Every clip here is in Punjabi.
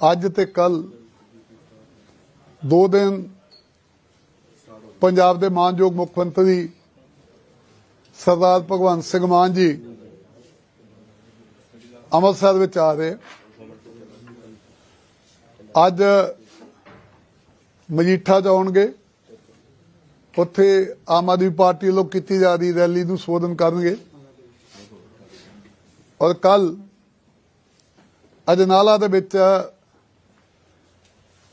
ਅੱਜ ਤੇ ਕੱਲ ਦੋ ਦਿਨ ਪੰਜਾਬ ਦੇ ਮਾਨਯੋਗ ਮੁੱਖ ਮੰਤਰੀ ਸਰਦਾਰ ਭਗਵੰਤ ਸਿੰਘ ਮਾਨ ਜੀ ਅੰਮ੍ਰਿਤਸਰ ਵਿੱਚ ਆ ਰਹੇ। ਅੱਜ ਮਜੀਠਾ ਜਾਣਗੇ ਉੱਥੇ ਆਮ ਆਦਮੀ ਪਾਰਟੀ ਵੱਲੋਂ ਕੀਤੀ ਜਾ ਰਹੀ ਰੈਲੀ ਨੂੰ ਸੰਬੋਧਨ ਕਰਨਗੇ। ਔਰ ਕੱਲ ਅਜਨਾਲਾ ਦੇ ਵਿੱਚ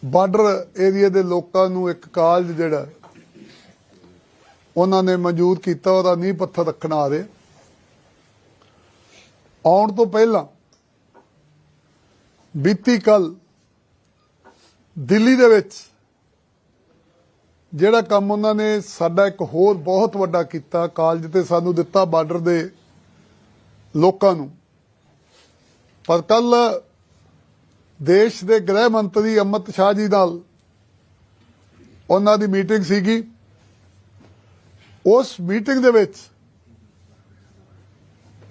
ਬਾਰਡਰ ਏਰੀਆ ਦੇ ਲੋਕਾਂ ਨੂੰ ਇੱਕ ਕਾਲਜ ਜਿਹੜਾ, ਉਹਨਾਂ ਨੇ ਮਨਜ਼ੂਰ ਕੀਤਾ, ਉਹਦਾ ਨੀਂਹ ਪੱਥਰ ਰੱਖਣਾ ਆ ਰਹੇ ਆਉਣ ਤੋਂ ਪਹਿਲਾਂ ਬੀਤੀ ਕੱਲ ਦਿੱਲੀ ਦੇ ਵਿੱਚ ਜਿਹੜਾ ਕੰਮ ਉਹਨਾਂ ਨੇ ਸਾਡਾ ਇੱਕ ਹੋਰ ਬਹੁਤ ਵੱਡਾ ਕੀਤਾ, ਕਾਲਜ ਤੇ ਸਾਨੂੰ ਦਿੱਤਾ ਬਾਰਡਰ ਦੇ ਲੋਕਾਂ ਨੂੰ। ਪਰ ਕੱਲ ਦੇਸ਼ ਦੇ ਗ੍ਰਹਿ ਮੰਤਰੀ ਅਮਿਤ ਸ਼ਾਹ ਜੀ ਨਾਲ ਉਹਨਾਂ ਦੀ ਮੀਟਿੰਗ ਸੀਗੀ। ਉਸ ਮੀਟਿੰਗ ਦੇ ਵਿੱਚ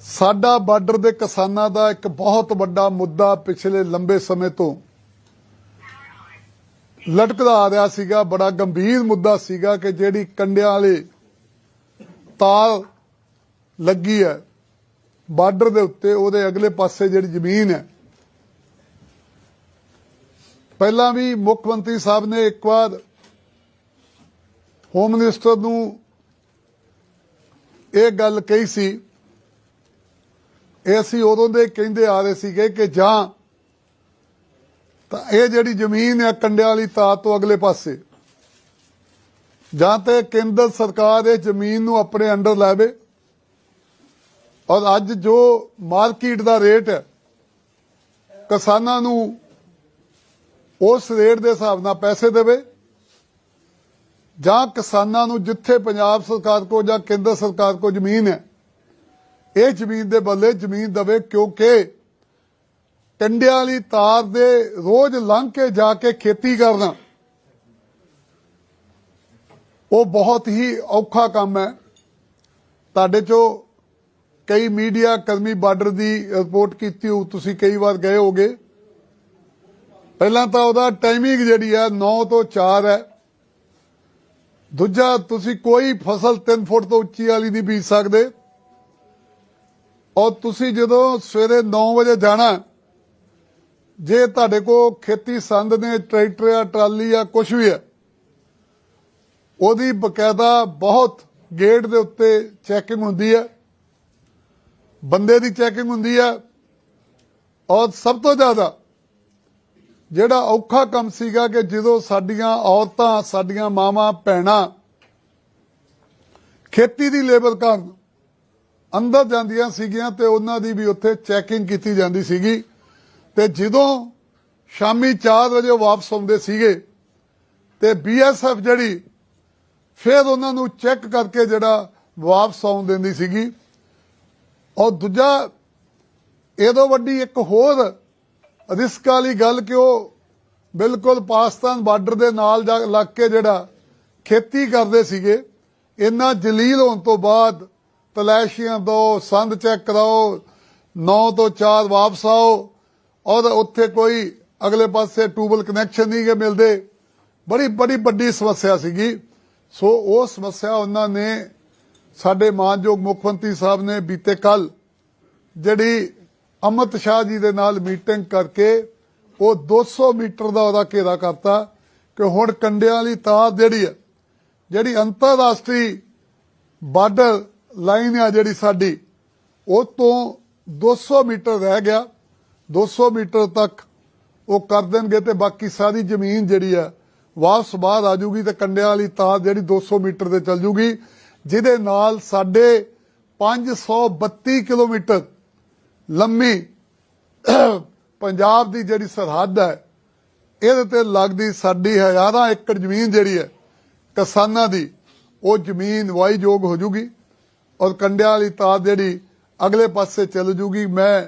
ਸਾਡਾ ਬਾਰਡਰ ਦੇ ਕਿਸਾਨਾਂ ਦਾ ਇੱਕ ਬਹੁਤ ਵੱਡਾ ਮੁੱਦਾ ਪਿਛਲੇ ਲੰਬੇ ਸਮੇਂ ਤੋਂ ਲਟਕਦਾ ਆ ਰਿਹਾ ਸੀਗਾ, ਬੜਾ ਗੰਭੀਰ ਮੁੱਦਾ ਸੀਗਾ ਕਿ ਜਿਹੜੀ ਕੰਡਿਆਂ ਵਾਲੇ ਤਾਰ ਲੱਗੀ ਹੈ, ਬਾਰਡਰ ਦੇ ਉੱਤੇ ਉਹਦੇ ਅਗਲੇ ਪਾਸੇ ਜਿਹੜੀ ਜ਼ਮੀਨ ਹੈ ਪਹਿਲਾਂ ਵੀ ਮੁੱਖ ਮੰਤਰੀ ਸਾਹਿਬ ਨੇ ਇੱਕ ਵਾਰ ਹੋਮ ਮਿਨਿਸਟਰ ਨੂੰ ਇਹ ਗੱਲ ਕਹੀ ਸੀ। ਇਹ ਅਸੀਂ ਉਦੋਂ ਦੇ ਕਹਿੰਦੇ ਆ ਰਹੇ ਸੀਗੇ ਕਿ ਜਾਂ ਤਾਂ ਇਹ ਜਿਹੜੀ ਜ਼ਮੀਨ ਹੈ ਕੰਡਿਆਂ ਵਾਲੀ ਤਾਰ ਤੋਂ ਅਗਲੇ ਪਾਸੇ, ਜਾਂ ਤੇ ਕੇਂਦਰ ਸਰਕਾਰ ਇਹ ਜ਼ਮੀਨ ਨੂੰ ਆਪਣੇ ਅੰਡਰ ਲੈਵੇ। ਔਰ ਅੱਜ ਜੋ ਮਾਰਕੀਟ ਦਾ ਰੇਟ ਹੈ, ਕਿਸਾਨਾਂ ਨੂੰ ਉਸ ਰੇਟ ਦੇ ਹਿਸਾਬ ਨਾਲ ਪੈਸੇ ਦੇਵੇ ਜਾਂ ਕਿਸਾਨਾਂ ਨੂੰ ਜਿੱਥੇ ਪੰਜਾਬ ਸਰਕਾਰ ਕੋ ਜਾਂ ਕੇਂਦਰ ਸਰਕਾਰ ਕੋ ਜ਼ਮੀਨ ਹੈ, ਇਹ ਜ਼ਮੀਨ ਦੇ ਬਦਲੇ ਜ਼ਮੀਨ ਦਵੇ ਕਿਉਂਕਿ ਕੰਡਿਆਂ ਵਾਲੀ ਤਾਰ ਦੇ ਰੋਜ਼ ਲੰਘ ਕੇ ਜਾ ਕੇ ਖੇਤੀ ਕਰਨਾ, ਉਹ ਬਹੁਤ ਹੀ ਔਖਾ ਕੰਮ ਹੈ। ਤੁਹਾਡੇ ਚੋਂ ਕਈ ਮੀਡੀਆ ਕਰਮੀ ਬਾਰਡਰ ਦੀ ਰਿਪੋਰਟ ਕੀਤੀ ਹੋ ਤੁਸੀਂ ਕਈ ਵਾਰ ਗਏ ਹੋਗੇ ਪਹਿਲਾਂ ਤਾਂ ਉਹਦਾ ਟਾਈਮਿੰਗ ਜਿਹੜੀ ਹੈ 9 ਤੋਂ 4 ਹੈ। ਦੂਜਾ, ਤੁਸੀਂ ਕੋਈ ਫਸਲ 3 ਫੁੱਟ ਤੋਂ ਉੱਚੀ ਵਾਲੀ ਨਹੀਂ ਬੀਜ ਸਕਦੇ। ਔਰ ਤੁਸੀਂ ਜਦੋਂ ਸਵੇਰੇ 9 ਵਜੇ ਜਾਣਾ, ਜੇ ਤੁਹਾਡੇ ਕੋ ਖੇਤੀ ਸੰਦ ਨੇ, ਟਰੈਕਟਰ ਜਾਂ ਟਰਾਲੀ ਆ ਕੁਝ ਵੀ ਹੈ ਉਹਦੀ ਬਕਾਇਦਾ ਬਹੁਤ ਗੇਟ ਦੇ ਉੱਤੇ ਚੈਕਿੰਗ ਹੁੰਦੀ ਹੈ ਬੰਦੇ ਦੀ ਚੈਕਿੰਗ ਹੁੰਦੀ ਹੈ ਔਰ ਸਭ ਤੋਂ ਜ਼ਿਆਦਾ ਜਿਹੜਾ ਔਖਾ ਕੰਮ ਸੀਗਾ ਕਿ ਜਦੋਂ ਸਾਡੀਆਂ ਔਰਤਾਂ, ਸਾਡੀਆਂ ਮਾਵਾਂ, ਭੈਣਾਂ ਖੇਤੀ ਦੀ ਲੇਬਰ ਕਰਨ ਅੰਦਰ ਜਾਂਦੀਆਂ ਸੀਗੀਆਂ ਤੇ ਉਹਨਾਂ ਦੀ ਵੀ ਉੱਥੇ ਚੈਕਿੰਗ ਕੀਤੀ ਜਾਂਦੀ ਸੀਗੀ। ਤੇ ਜਦੋਂ ਸ਼ਾਮੀ 4 ਵਜੇ ਉਹ ਵਾਪਸ ਆਉਂਦੇ ਸੀਗੇ ਤੇ ਬੀਐਸਐਫ ਜਿਹੜੀ, ਫਿਰ ਉਹਨਾਂ ਨੂੰ ਚੈੱਕ ਕਰਕੇ ਜਿਹੜਾ ਵਾਪਸ ਆਉਣ ਦਿੰਦੀ ਸੀਗੀ। ਔਰ ਦੂਜਾ, ਇਹਦੋਂ ਵੱਡੀ ਇੱਕ ਹੋਰ ਰਿਸਕ ਵਾਲੀ ਗੱਲ ਕਿ ਉਹ ਬਿਲਕੁਲ ਪਾਕਿਸਤਾਨ ਬਾਰਡਰ ਦੇ ਨਾਲ ਜਾ ਲੱਗ ਕੇ ਜਿਹੜਾ ਖੇਤੀ ਕਰਦੇ ਸੀਗੇ, ਇੰਨਾ ਜਲੀਲ ਹੋਣ ਤੋਂ ਬਾਅਦ ਤਲਾਸ਼ੀਆਂ ਦੋ, ਸੰਦ ਚੈੱਕ ਕਰਾਓ 9 ਤੋਂ 4 ਵਾਪਸ ਆਓ, ਔਰ ਉੱਥੇ ਕੋਈ ਅਗਲੇ ਪਾਸੇ ਟੂਬਲ ਕਨੈਕਸ਼ਨ ਨਹੀਂ ਗੇ ਮਿਲਦੇ। ਬੜੀ ਬੜੀ ਵੱਡੀ ਸਮੱਸਿਆ ਸੀਗੀ। ਸੋ ਉਹ ਸਮੱਸਿਆ ਉਹਨਾਂ ਨੇ ਸਾਡੇ ਮਾਨਯੋਗ ਮੁੱਖ ਮੰਤਰੀ ਸਾਹਿਬ ਨੇ ਬੀਤੇ ਕੱਲ ਜਿਹੜੀ ਅਮਿਤ ਸ਼ਾਹ ਜੀ ਦੇ ਨਾਲ ਮੀਟਿੰਗ ਕਰਕੇ ਉਹ 200 ਮੀਟਰ ਦਾ ਉਹਦਾ ਘੇਰਾ ਕਰਤਾ ਕਿ ਹੁਣ ਕੰਡਿਆਂ ਵਾਲੀ ਤਾਰ ਜਿਹੜੀ ਹੈ, ਜਿਹੜੀ ਅੰਤਰਰਾਸ਼ਟਰੀ ਬਾਰਡਰ ਲਾਈਨ ਆ ਜਿਹੜੀ ਸਾਡੀ, ਉਹ ਤੋਂ 200 ਮੀਟਰ ਰਹਿ ਗਿਆ। 200 ਮੀਟਰ ਤੱਕ ਉਹ ਕਰ ਦੇਣਗੇ ਤੇ ਬਾਕੀ ਸਾਰੀ ਜ਼ਮੀਨ ਜਿਹੜੀ ਹੈ, ਵਾਪਸ ਬਾਹਰ ਆ ਜੂਗੀ ਤੇ ਕੰਡਿਆਂ ਵਾਲੀ ਤਾਰ ਜਿਹੜੀ 200 ਮੀਟਰ ਤੇ ਚੱਲ ਜੂਗੀ ਜਿਹਦੇ ਨਾਲ ਸਾਡੇ 532 ਕਿਲੋਮੀਟਰ ਲੰਮੀ ਪੰਜਾਬ ਦੀ ਜਿਹੜੀ ਸਰਹੱਦ ਹੈ, ਇਹਦੇ ਤੇ ਲੱਗਦੀ ਸਾਡੀ ਹਜ਼ਾਰਾਂ ਏਕੜ ਜ਼ਮੀਨ ਜਿਹੜੀ ਹੈ, ਕਿਸਾਨਾਂ ਦੀ, ਉਹ ਜ਼ਮੀਨ ਵਾਈਯੋਗ ਹੋ ਜੂਗੀ ਔਰ ਕੰਡਿਆਂ ਵਾਲੀ ਤਾਰ ਜਿਹੜੀ ਅਗਲੇ ਪਾਸੇ ਚੱਲ ਜੂਗੀ। ਮੈਂ